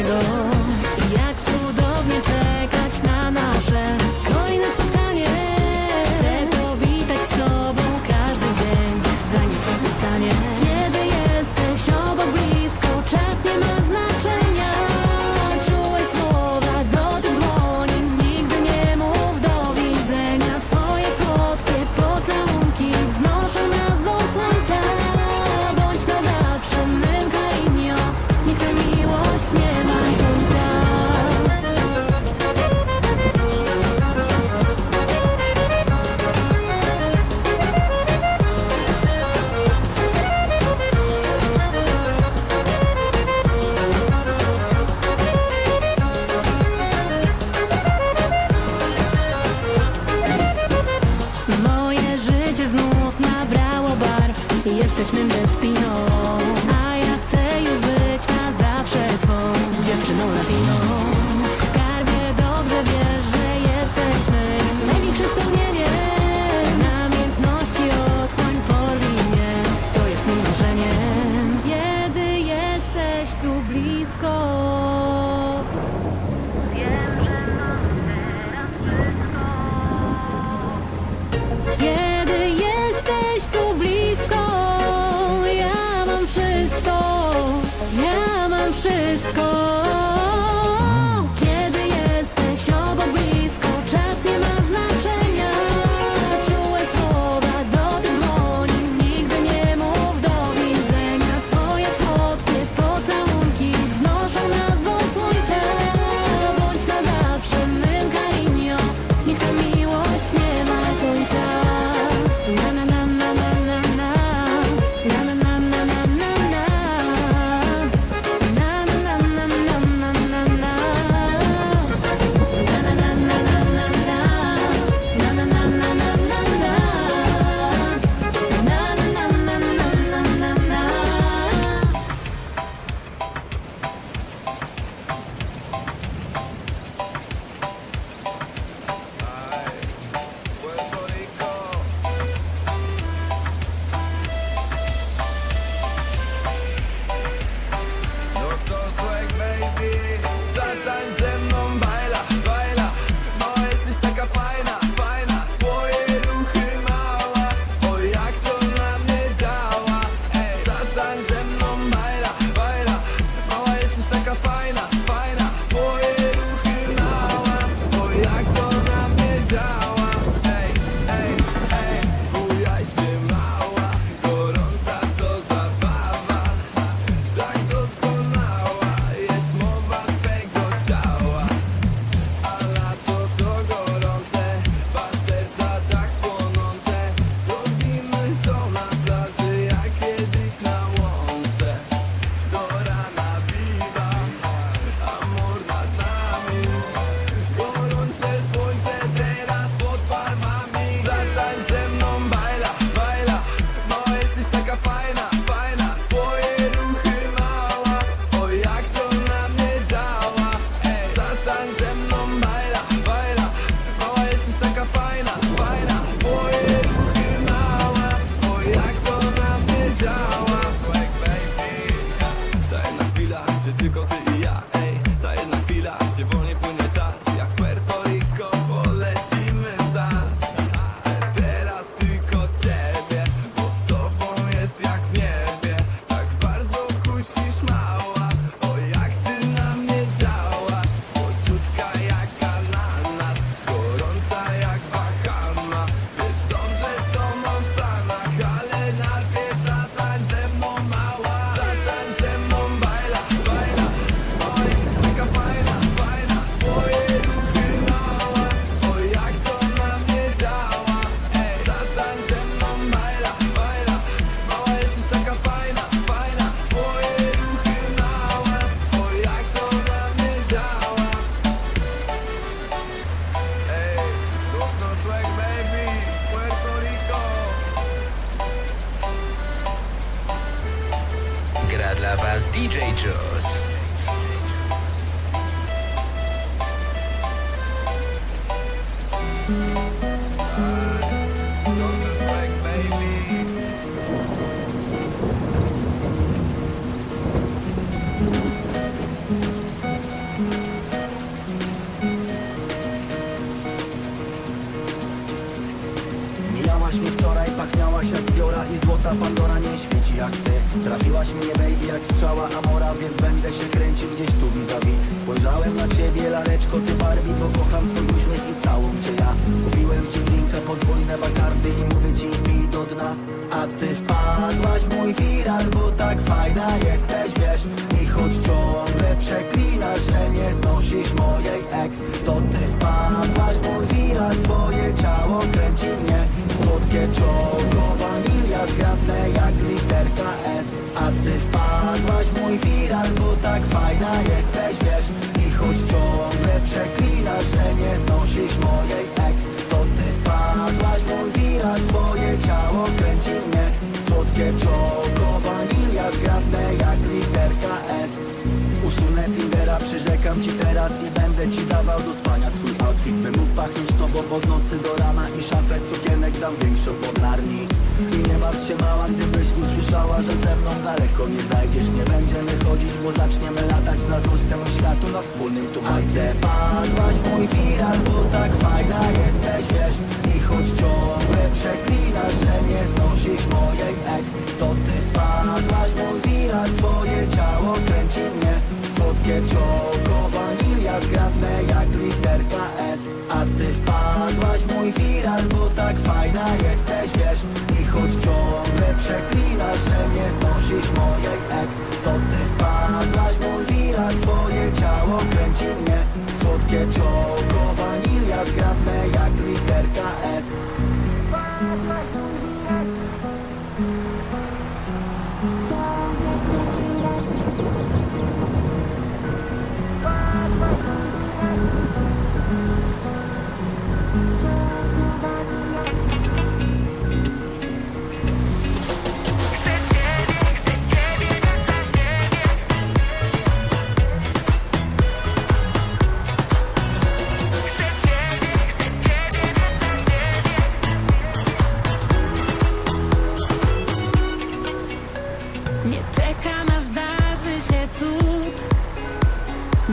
nie do wszystko. was DJ Juice. Ta Pandora nie świeci jak ty. Trafiłaś mnie baby jak strzała Amora Więc będę się kręcił gdzieś tu vis-a-vis. Spojrzałem na ciebie laleczko ty Barbie Bo kocham twój uśmiech i całą cię ja. Kupiłem ci drinka podwójne bakardy I mówię ci pij do dna. A ty wpadłaś mój viral Bo tak fajna jesteś wiesz. I choć ciągle przeklinasz Że nie znosisz mojej ex To ty wpadłaś mój viral będę ci dawał do spania swój outfit By mógł pachnieć tobą od nocy do rana I szafę sukienek dam większą od narni I nie martw się mała, gdybyś usłyszała Że ze mną daleko nie zajdziesz. Nie będziemy chodzić, bo zaczniemy latać Na złość temu światu na wspólnym tu ty padłaś mój viral, bo tak fajna jesteś, wiesz. I choć ciągle przeklinasz, że nie znosisz mojej ex To ty wpadłaś mój viral, twoje ciało kręci mnie. Słodkie czoko, wanilia zgrabne jak literka S. A ty wpadłaś mój viral, bo tak fajna jesteś, wiesz. I choć ciągle przeklinasz, że nie znosisz mojej ex To ty wpadłaś mój viral, twoje ciało kręci mnie. Słodkie czoko, wanilia zgrabne jak literka S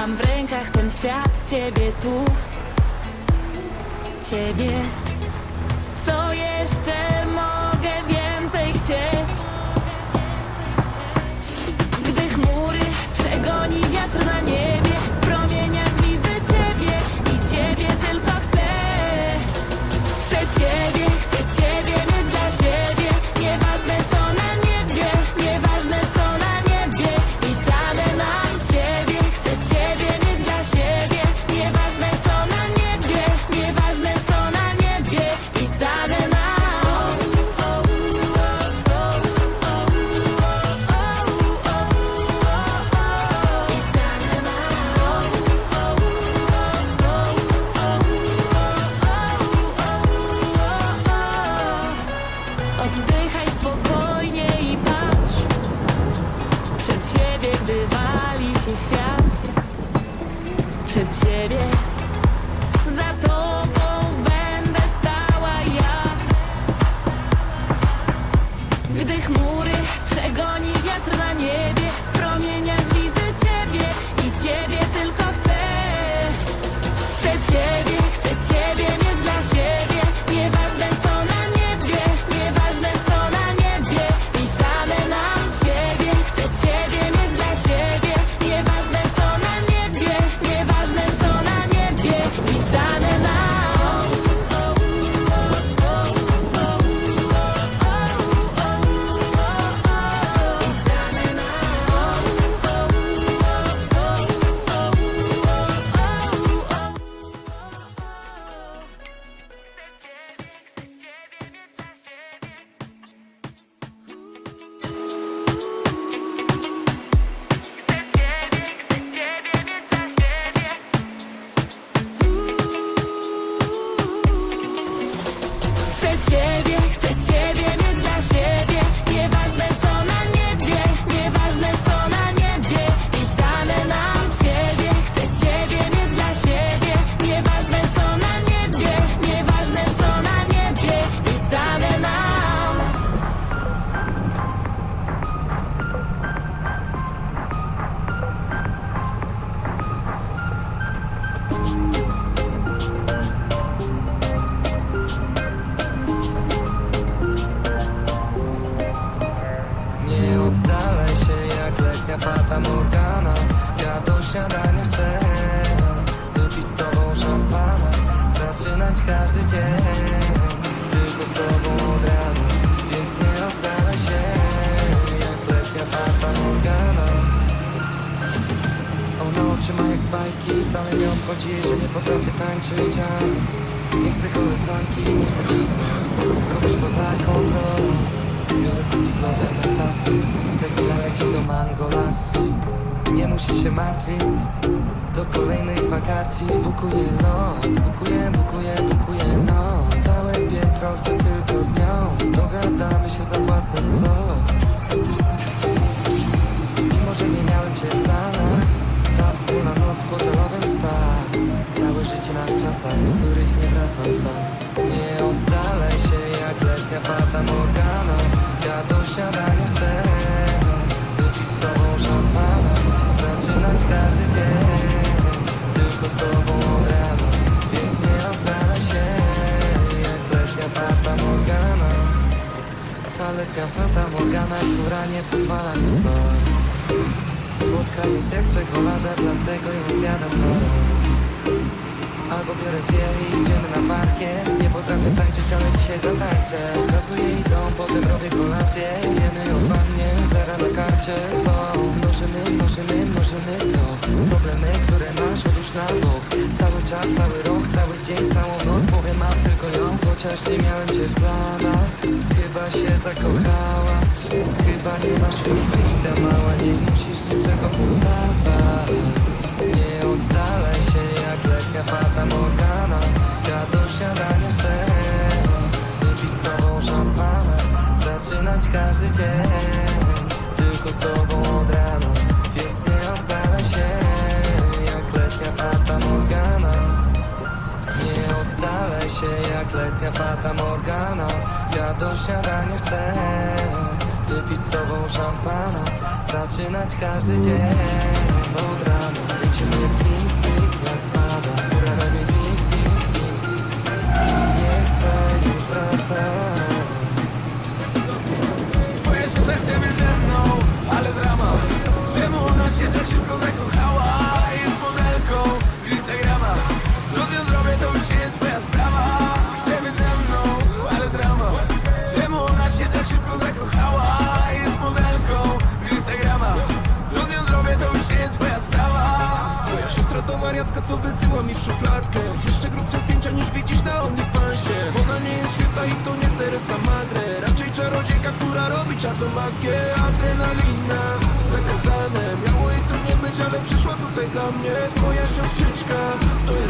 Mam w rękach ten świat, ciebie tu Ciebie Co jeszcze mogę więcej chcieć? Morgana. Ja do siadania chcę Wypić z tobą szampana. Zaczynać każdy dzień Tylko z tobą od rana Więc nie oddalaj się Jak letnia fata Morgana. Ona oczy jak z bajki Wcale nie obchodzi, że nie potrafię tańczyć A nie chcę kołysanki, nie chcę cisnąć Tylko być poza kontrolą. Biorę lodem na stacji. Tequila leci do mango lassi Nie musisz się martwić. Do kolejnych wakacji. Bukuję noc, bukuję, bukuję, bukuję noc. Całe piętro chcę tylko z nią. Dogadamy się, zapłacę sos. Mimo, że nie miałem cię w Ta wspólna noc w hotelowym spa. Całe życie na czasach, z których nie wracam sam. Nie ta letnia fata Morgana, która nie pozwala mi spać. Słodka jest jak czekolada, dlatego ją zjadam Albo biorę dwie i idziemy na potrafię tańczyć, ale dzisiaj zatańczę. Pokazuję jej dom, potem robię kolację. Jemy w wannie, zera na karcie. Są. Mnożymy, mnożymy, mnożymy to. Problemy, które masz, odłóż na bok. Cały czas, cały rok, cały dzień, całą noc Powiem, mam tylko ją, chociaż nie miałem cię w planach. Chyba się zakochałaś. Chyba nie masz już wyjścia, mała. Nie musisz niczego udawać każdy dzień. Tylko z tobą od rana Więc nie oddalaj się. Jak letnia fata Morgana. Nie oddalaj się jak letnia fata Morgana. Ja do siadania chcę Wypić z tobą szampana. Zaczynać każdy dzień Od rana. Lecimy plik, Być ze mną, ale drama Czemu ona się tak szybko zakochała? Jest modelką z Instagrama. Co z nią zrobię to już nie jest twoja sprawa. Chce być ze mną, ale drama Czemu ona się tak szybko zakochała? Jest modelką z Instagrama. Co z nią zrobię to już nie jest twoja sprawa. Twoja siostra to wariatka, co wysyła mi w szufladkę. Jeszcze grubsze zdjęcia niż widzisz na OnlyFansie. Ona nie jest święta i to nie Teresa Magre Raczej czarodziejka, która robi czarną magię Adrenalina, zakazane Miało jej tu nie być, ale przyszła tutaj dla mnie Twoja siostrzyczka, to jest